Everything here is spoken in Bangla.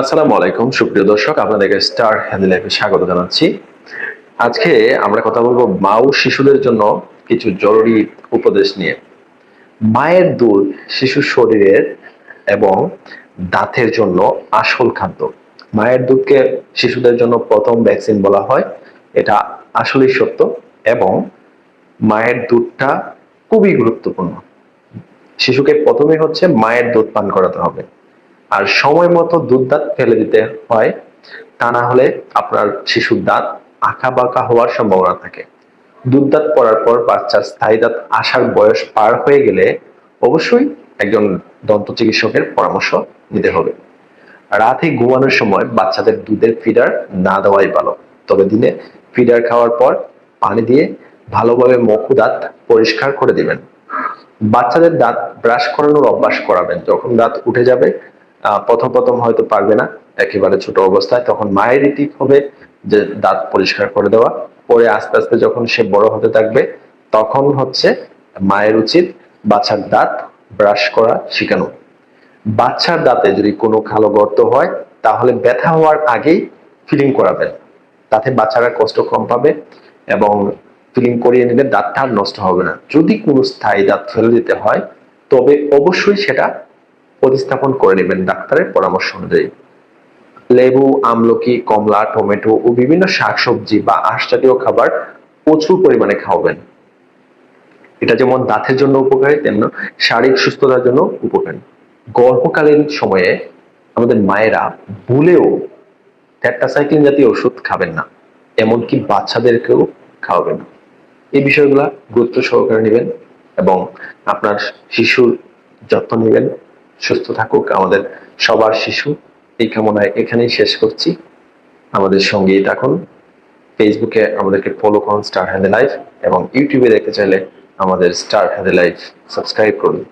আসসালামু আলাইকুম, সুপ্রিয় দর্শক, আপনাদেরকে স্টার হেলথ লাইফে স্বাগত জানাচ্ছি। আজকে আমরা কথা বলব মা ও শিশুদের জন্য কিছু জরুরি উপদেশ নিয়ে। মায়ের দুধ শিশুর শরীরের এবং দাঁতের জন্য আসল খাদ্য। মায়ের দুধকে শিশুদের জন্য প্রথম ভ্যাকসিন বলা হয়। এটা আসলেই সত্য এবং মায়ের দুধটা খুবই গুরুত্বপূর্ণ। শিশুকে প্রথমে হচ্ছে মায়ের দুধ পান করাতে হবে। আর সময় মতো দুধ দাঁত ফেলে দিতে হয়, তা না হলে আপনার শিশুর দাঁত আঁকা বাঁকা হওয়ার সম্ভাবনা থাকে। দুধ দাঁত পড়ার পর বাচ্চার স্থায়ী দাঁত আসার বয়স পার হয়ে গেলে অবশ্যই একজন দন্ত চিকিৎসকের পরামর্শ নিতে হবে। রাতে ঘুমানোর সময় বাচ্চাদের দুধের ফিডার না দেওয়াই ভালো। তবে দিনে ফিডার খাওয়ার পর পানি দিয়ে ভালোভাবে মকু দাঁত পরিষ্কার করে দিবেন। বাচ্চাদের দাঁত ব্রাশ করানোর অভ্যাস করাবেন। যখন দাঁত উঠে যাবে প্রথম প্রথম হয়তো পারবে না, একেবারে ছোট অবস্থায়, তখন মায়েরই ঠিক হবে যে দাঁত পরিষ্কার করে দেওয়া। পরে আস্তে আস্তে যখন সে বড় হতে থাকবে, তখন হচ্ছে মায়ের উচিত বাচ্চার দাঁত ব্রাশ করা শেখানো। বাচ্চার দাঁতে যদি কোনো কালো গর্ত হয়, তাহলে ব্যথা হওয়ার আগেই ফিলিং করাবেন। তাতে বাচ্চারা কষ্ট কম পাবে এবং ফিলিং করিয়ে নিলে দাঁতটা নষ্ট হবে না। যদি কোনো স্থায়ী দাঁত ফেলে দিতে হয়, তবে অবশ্যই সেটা প্রতিস্থাপন করে নেবেন ডাক্তারের পরামর্শ অনুযায়ী। লেবু, আমলকি, কমলা, টমেটো ও বিভিন্ন শাকসবজি বা আঁশ জাতীয় খাবার প্রচুর পরিমাণে খাওয়াবেন। এটা যেমন দাঁতের জন্য উপকারী, তেমন শারীরিক সুস্থতার জন্য উপকারী। গর্ভকালীন সময়ে আমাদের মায়েরা ভুলেও ট্যাট্টাসাইক্লিন জাতীয় ওষুধ খাবেন না, এমনকি বাচ্চাদেরকেও খাওয়াবেন। না এই বিষয়গুলা গুরুত্ব সহকারে নেবেন এবং আপনার শিশুর যত্ন নেবেন। সুস্থ থাকুক। আমাদের সবার শিশু এই কামনায় এখানেই শেষ করছি। আমাদের সঙ্গেই থাকুন। ফেসবুকে আমাদেরকে ফলো করুন স্টার হ্যান্ডে লাইফ এবং ইউটিউবে দেখতে চাইলে আমাদের স্টার হ্যান্ডে লাইফ সাবস্ক্রাইব করুন।